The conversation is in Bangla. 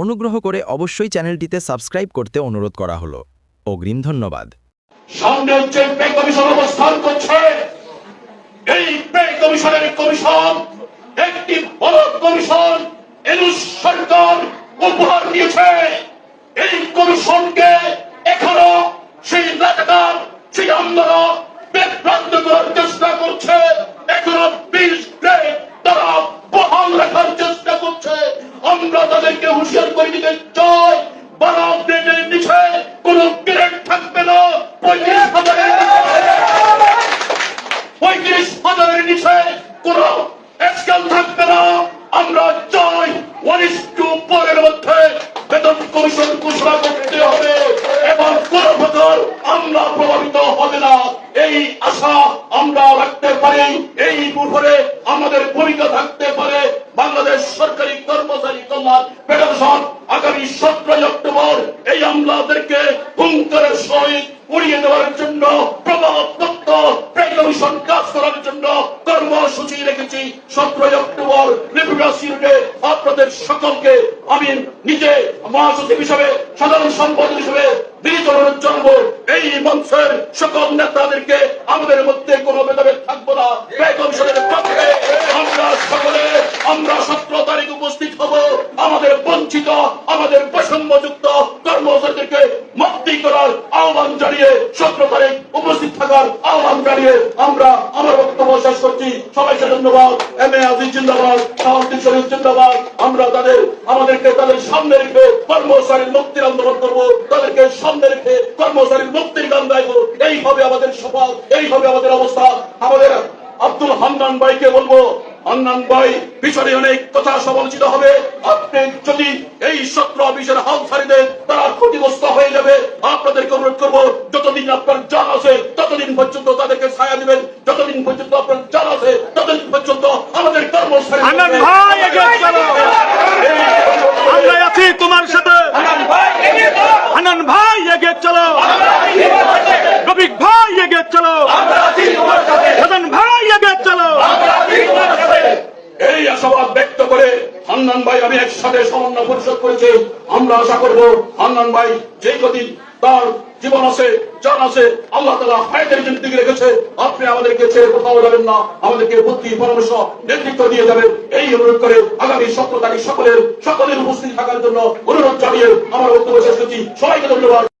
অনুগ্রহ করে অবশ্যই চ্যানেলটিতে সাবস্ক্রাইব করতে অনুরোধ করা হলো। অগ্রিম ধন্যবাদ। সামনে কমিশন অবস্থান করছে। এই কমিশনের কমিশন একটি বড় কমিশন সরকার উপহার দিয়েছে। এই কমিশনকে এখনও সেই রাজাকার সেই পঁয়ত্রিশ হাজারের নিচে কোন স্কেল থাকবে না। আমরা চাই ওয়ান ইস টু পরের মধ্যে বেতন কমিশন ঘোষণা করতে হবে। এবং কোন প্রকার আমরা প্রভাবিত হবে না। এই আশা আমরা রাখতে পারি। এই উপরে আমাদের ভূমিকা থাকতে পারে। বাংলাদেশ সরকারি কর্মচারী কল্যাণ ফেডারেশন আগামী সতেরোই অক্টোবর এই আমলাদেরকে হুঙ্কারের সহিত উড়িয়ে দেওয়ার জন্য প্রভাবপত্র কমিশন কাজ করার জন্য কর্মসূচি রেখেছি। সতেরোই অক্টোবর সিলেটে আপনাদের সকলকে আমি নিজে মহাসচিব হিসেবে, সাধারণ সম্পাদক হিসেবে বিনীত অনুরোধ জানাব। এই মঞ্চের সকল নেতাদেরকে আমাদের মধ্যে কোনো ভেদাভেদ থাকব না। কমিশনের পক্ষে আমরা সকলে, আমরা সতেরো তারিখ উপস্থিত হব। আমাদের বঞ্চিত, আমাদের বৈষম্যযুক্ত কর্মচারীদেরকে মুক্তি করার আহ্বান জানিয়ে সতেরো তারিখ থাকার আহ্বান জানিয়ে আমরা আমার বক্তব্য শেষ করছি। সবাইকে ধন্যবাদ। এম এ আজিজ জিন্দাবাদ, শাহাবুদ্দিন শরীফ জিন্দাবাদ। আমরা তাদের, আমাদেরকে তাদের সামনে রেখে কর্মচারীর মুক্তির আন্দোলন করব। তাদেরকে সামনে রেখে কর্মচারীর মুক্তির গান গাইব এইভাবে আমাদের সফল এইভাবে আমাদের অবস্থা। আমাদের আব্দুল হান্নান ভাইকে বলব, হান্নান ভাই পিছনে অনেক কথা সমালোচিত হবে। আপনি যদি এই সত্র অফিসের হাল ছাড়ি পর্যন্ত তাদেরকে ছায়া দিবেন। যতদিন পর্যন্ত আপনার জান আছে ততদিন পর্যন্ত আমাদের কর্মচারী চলো। আমরা আছি তোমার সাথে। হানান ভাই এগিয়ে চলো রফিক ভাই এগিয়ে চলো হাসান ভাই এগিয়ে চলো এই আশাবাদ ব্যক্ত করে হান্নান ভাই আমি একসাথে সমন্বয় পরিষদ করেছি। আমরা আশা করব হান্নান ভাই যে কদিন তার জীবন আছে, জান আছে, আল্লাহ তালা হায়াতের জিন্দিগি রেখেছে। আপনি আমাদেরকে ছেড়ে কোথাও যাবেন না, আমাদেরকে বুদ্ধি, পরামর্শ, নেতৃত্ব দিয়ে যাবেন। এই অনুরোধ করে আগামী সপ্তাহ সকলের সকলের উপস্থিত থাকার জন্য অনুরোধ জানিয়ে আমার বক্তব্য শেষ করছি। সবাইকে ধন্যবাদ।